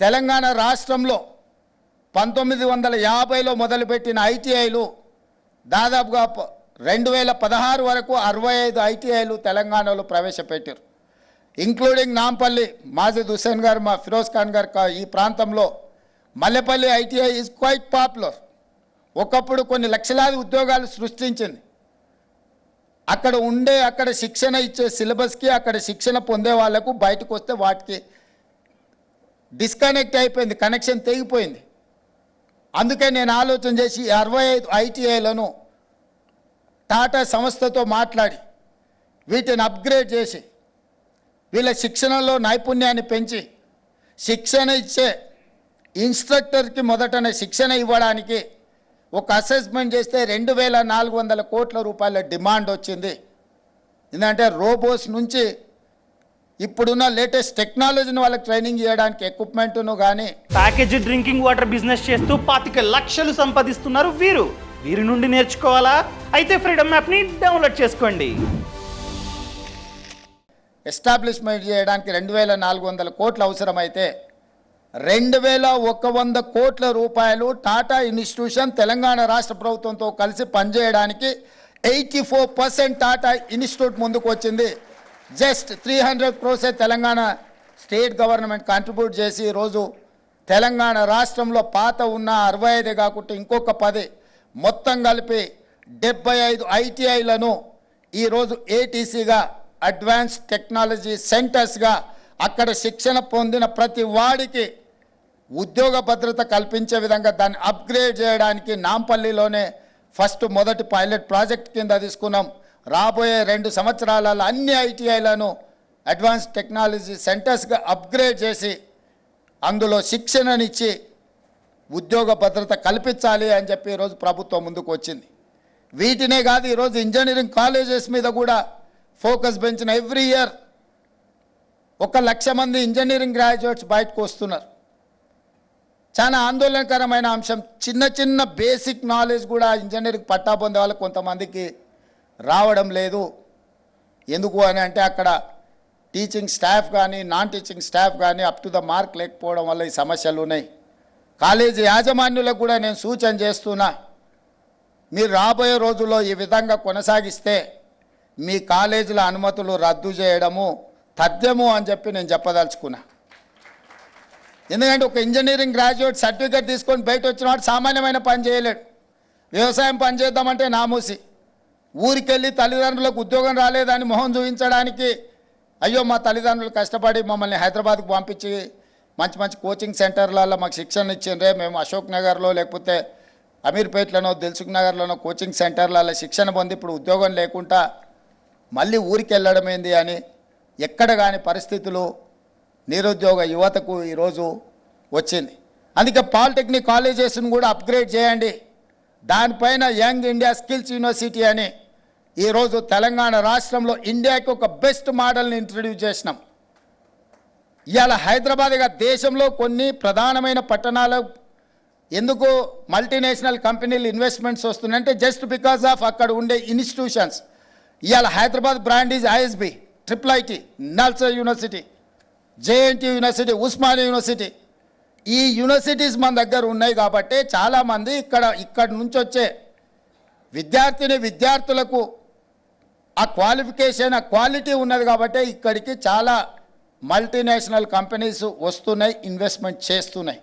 తెలంగాణ రాష్ట్రంలో పంతొమ్మిది వందల యాభైలో మొదలుపెట్టిన ఐటీఐలు దాదాపుగా రెండు వేల పదహారు వరకు అరవై ఐదు ఐటీఐలు తెలంగాణలో ప్రవేశపెట్టారు. ఇంక్లూడింగ్ నాంపల్లి మాజిద్ హుసేన్ గారు మా ఫిరోజ్ ఖాన్ గారు కా- ఈ ప్రాంతంలో Mallepally ITI is quite popular ఒకప్పుడు కొన్ని లక్షలాది ఉద్యోగాలు సృష్టించింది. అక్కడ ఉండే అక్కడ శిక్షణ ఇచ్చే సిలబస్కి అక్కడ శిక్షణ పొందే వాళ్ళకు బయటకు వస్తే వాటికి డిస్కనెక్ట్ అయిపోయింది కనెక్షన్ తెగిపోయింది. అందుకే నేను ఆలోచన చేసి అరవై ఐదు ఐటీఐలను టాటా సంస్థతో మాట్లాడి వీటిని అప్గ్రేడ్ చేసి వీళ్ళ శిక్షణలో నైపుణ్యాన్ని పెంచి శిక్షణ ఇచ్చే ఇన్స్ట్రక్టర్కి మొదటనే శిక్షణ ఇవ్వడానికి ఒక అసెస్మెంట్ చేస్తే రెండు వేల నాలుగు వందల కోట్ల రూపాయల డిమాండ్ వచ్చింది. ఎందుకంటే రోబోస్ నుంచి ఇప్పుడున్న లేటెస్ట్ టెక్నాలజీని వాళ్ళకి ట్రైనింగ్ చేయడానికి ఎక్విప్మెంట్ను కానీ ప్యాకేజ్ డ్రింకింగ్ వాటర్ బిజినెస్ చేస్తూ పాతిక లక్షలు సంపాదిస్తున్నారు వీరు. వీరి నుండి నేర్చుకోవాలా? అయితే ఫ్రీడమ్ యాప్ని డౌన్లోడ్ చేసుకోండి. ఎస్టాబ్లిష్మెంట్ చేయడానికి రెండు వేల నాలుగు వందల కోట్లు అవసరమైతే రెండు వేల ఒక వంద కోట్ల రూపాయలు టాటా ఇన్స్టిట్యూషన్ తెలంగాణ రాష్ట్ర ప్రభుత్వంతో కలిసి పనిచేయడానికి eighty four percent Tata institute ముందుకు వచ్చింది just three hundred క్రోసే Telangana state government contribute చేసి ఈరోజు తెలంగాణ రాష్ట్రంలో పాత ఉన్న అరవై ఐదు కాకుండా ఇంకొక పది మొత్తం కలిపి డెబ్బై ఐదు ఐటీఐలను ఈరోజు ఏటీసీగా అడ్వాన్స్ టెక్నాలజీ సెంటర్స్గా అక్కడ శిక్షణ పొందిన ప్రతి వాడికి ఉద్యోగ భద్రత కల్పించే విధంగా దాన్ని అప్గ్రేడ్ చేయడానికి నాంపల్లిలోనే ఫస్ట్ మొదటి పైలట్ ప్రాజెక్ట్ కింద తీసుకున్నాం. రాబోయే రెండు సంవత్సరాలలో అన్ని ఐటీఐలను అడ్వాన్స్ టెక్నాలజీ సెంటర్స్గా అప్గ్రేడ్ చేసి అందులో శిక్షణనిచ్చి ఉద్యోగ భద్రత కల్పించాలి అని చెప్పి ఈరోజు ప్రభుత్వం ముందుకు వచ్చింది. వీటినే కాదు ఈరోజు ఇంజనీరింగ్ కాలేజెస్ మీద కూడా ఫోకస్ పెంచిన ఎవ్రీ ఇయర్ ఒక లక్ష మంది ఇంజనీరింగ్ గ్రాడ్యుయేట్స్ బయటకు వస్తున్నారు. చాలా ఆందోళనకరమైన అంశం చిన్న చిన్న బేసిక్ నాలెడ్జ్ కూడా ఇంజనీరింగ్ పట్టా పొందే వాళ్ళకి కొంతమందికి రావడం లేదు. ఎందుకు అని అంటే అక్కడ టీచింగ్ స్టాఫ్ కానీ నాన్ టీచింగ్ స్టాఫ్ కానీ అప్ టు ద మార్క్ లేకపోవడం వల్ల ఈ సమస్యలు ఉన్నాయి. కాలేజీ యాజమాన్యులకు కూడా నేను సూచన చేస్తున్నా. మీరు రాబోయే రోజుల్లో ఈ విధంగా కొనసాగిస్తే మీ కాలేజీల అనుమతులు రద్దు చేయడము తథ్యము అని చెప్పి నేను చెప్పదలుచుకున్నా. ఎందుకంటే ఒక ఇంజనీరింగ్ గ్రాడ్యుయేట్ సర్టిఫికేట్ తీసుకొని బయట వచ్చిన వాడు సామాన్యమైన పని చేయలేడు. వ్యవసాయం పని చేద్దామంటే నామూసి. ఊరికెళ్ళి తల్లిదండ్రులకు ఉద్యోగం రాలేదని మొహం చూపించడానికి అయ్యో మా తల్లిదండ్రులు కష్టపడి మమ్మల్ని హైదరాబాద్కు పంపించి మంచి మంచి కోచింగ్ సెంటర్లలో మాకు శిక్షణ ఇచ్చిండ్రే. మేము అశోక్ నగర్లో లేకపోతే అమీర్పేట్లోనో దిల్సుఖ్ నగర్లోనో కోచింగ్ సెంటర్లలో శిక్షణ పొంది ఇప్పుడు ఉద్యోగం లేకుండా మళ్ళీ ఊరికి వెళ్ళడం ఏంది అని ఎక్కడ కాని పరిస్థితులు నిరుద్యోగ యువతకు ఈరోజు వచ్చింది. అందుకే పాలిటెక్నిక్ కాలేజెస్ను కూడా అప్గ్రేడ్ చేయండి. దానిపైన యంగ్ ఇండియా స్కిల్స్ యూనివర్సిటీ అని ఈరోజు తెలంగాణ రాష్ట్రంలో ఇండియాకి ఒక బెస్ట్ మోడల్ని ఇంట్రడ్యూస్ చేసినాం. ఇవాళ హైదరాబాద్గా దేశంలో కొన్ని ప్రధానమైన పట్టణాలు ఎందుకు మల్టీనేషనల్ కంపెనీలు ఇన్వెస్ట్మెంట్స్ వస్తున్నాయంటే జస్ట్ బికాస్ ఆఫ్ అక్కడ ఉండే ఇన్స్టిట్యూషన్స్. ఇవాళ Hyderabad brand is ISB triple IT NALSAR university JNT university Osmania university ఈ యూనివర్సిటీస్ మన దగ్గర ఉన్నాయి కాబట్టి చాలామంది ఇక్కడ ఇక్కడ నుంచి వచ్చే విద్యార్థిని విద్యార్థులకు ఆ క్వాలిఫికేషన్ ఆ క్వాలిటీ ఉన్నది కాబట్టి ఇక్కడికి చాలా మల్టీనేషనల్ కంపెనీస్ వస్తున్నాయి ఇన్వెస్ట్మెంట్ చేస్తున్నాయి.